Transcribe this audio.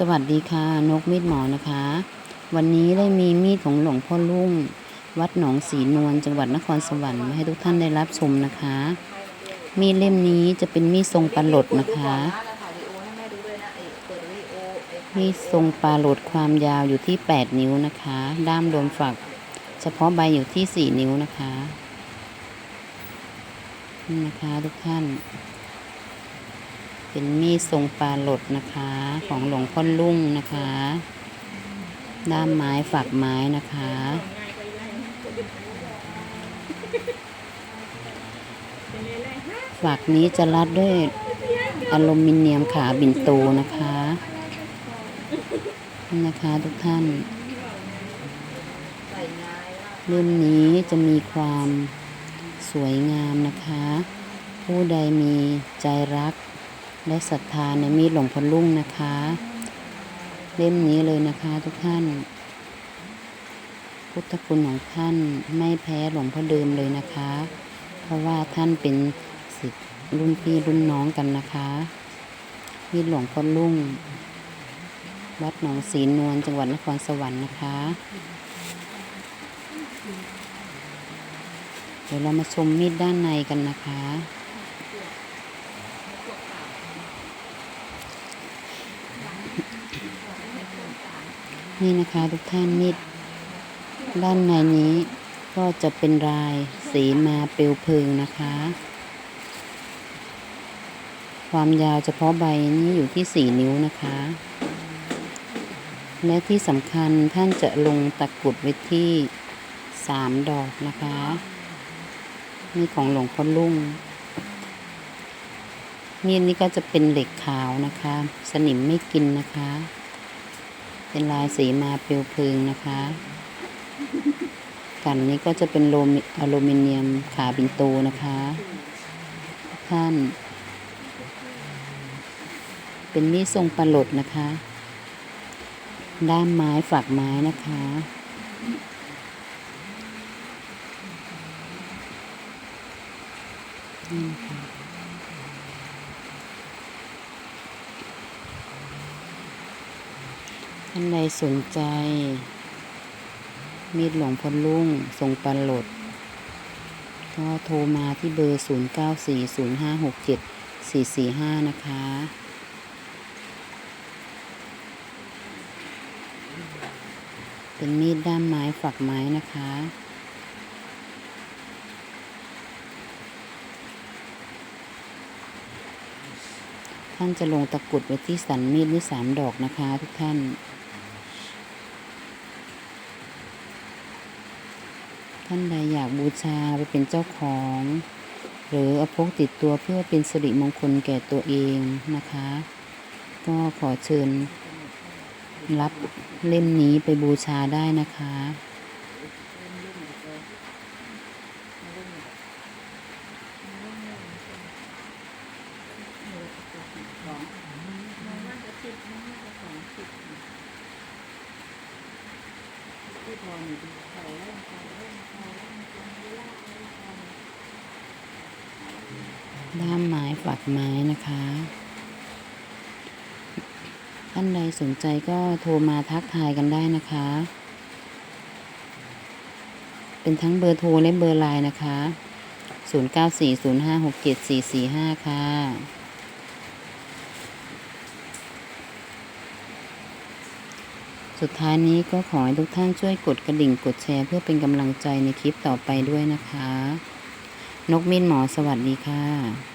สวัสดีค่ะ นกมีดหมอนะคะ วันนี้ได้มีมีดของหลวงพ่อลุ่ง วัดหนองสีนวลจังหวัดนครสวรรค์มาให้ทุกท่านได้รับชมนะคะ มีดเล่มนี้จะเป็นมีดทรงปลาหลดนะคะ มีดทรงปลาหลดความยาวอยู่ที่ 8 นิ้วนะคะ ด้ามรวมฝัก เฉพาะใบอยู่ที่ 4 นิ้วนะคะนี่นะคะทุกท่าน เป็นมีดทรงปลาหลดนะคะ ของหลวงพ่อลุ่งนะคะ ด้ามไม้ฝักไม้นะคะฝักนี้จะรัดด้วยอลูมิเนียมขาบินโตนะคะนะคะทุกท่านเล่มนี้จะมีความสวยงามนะคะ ผู้ใดมีใจรัก และศรัทธาในมีดหลวงพ่อลุ่งนะคะ เล่มนี้เลยนะคะทุกท่าน พุทธคุณของท่านไม่แพ้หลวงพ่อเดิมเลยนะคะ เพราะว่าท่านเป็นศิษย์รุ่นพี่รุ่นน้องกันนะคะ มีดหลวงพ่อลุ่ง วัดหนองศรีนวลจังหวัดนครสวรรค์นะคะ เดี๋ยวเรามาชมมีดด้านในกันนะคะ นี่นะคะทุกท่านมีดด้านในนี้ก็จะเป็นลายสีมาเปลวเพลิงนะคะ ความยาวเฉพาะใบนี้อยู่ที่4นิ้วนะคะ และที่สำคัญท่านจะลงตะกรุดไว้ที่3ดอกนะคะนี่ของหลวงพ่อลุ่งมีดนี้ก็จะเป็นเหล็กขาวนะคะ สนิมไม่กินนะคะ เป็นลายสีมาเปลวเพลิงนะคะ กันนี้ก็จะเป็นโลมิอลูมิเนียมขาบินโตนะคะท่าน เป็นมีดทรงปลาหลดนะคะ ด้ามไม้ฝักไม้นะคะนี่นะคะ ท่านใดสนใจ มีดหลวงพ่อลุ่งทรงปลาหลด ก็โทรมาที่เบอร์ 0940567445 นะคะ เป็นมีดด้ามไม้ฝักไม้นะคะท่านจะลงตะกรุดไว้ที่สันมีดนี่สามดอกนะคะทุกท่าน ท่านใดอยากบูชาไปเป็นเจ้าของ หรือเอาพกติดตัวเพื่อเป็นสิริมงคลแก่ตัวเองนะคะ ก็ขอเชิญ รับเล่มนี้ไปบูชาได้นะคะ ด้ามไม้ฝักไม้นะคะท่านใดสนใจก็โทรมาทักทายกันได้นะคะ เป็นทั้งเบอร์โทรและเบอร์ไลน์นะคะ 0940567445 ค่ะ สุดท้ายนี้ก็ขอให้ทุกท่านช่วยกดกระดิ่งกดแชร์ เพื่อเป็นกำลังใจในคลิปต่อไปด้วยนะคะ นกมินหมอสวัสดีค่ะ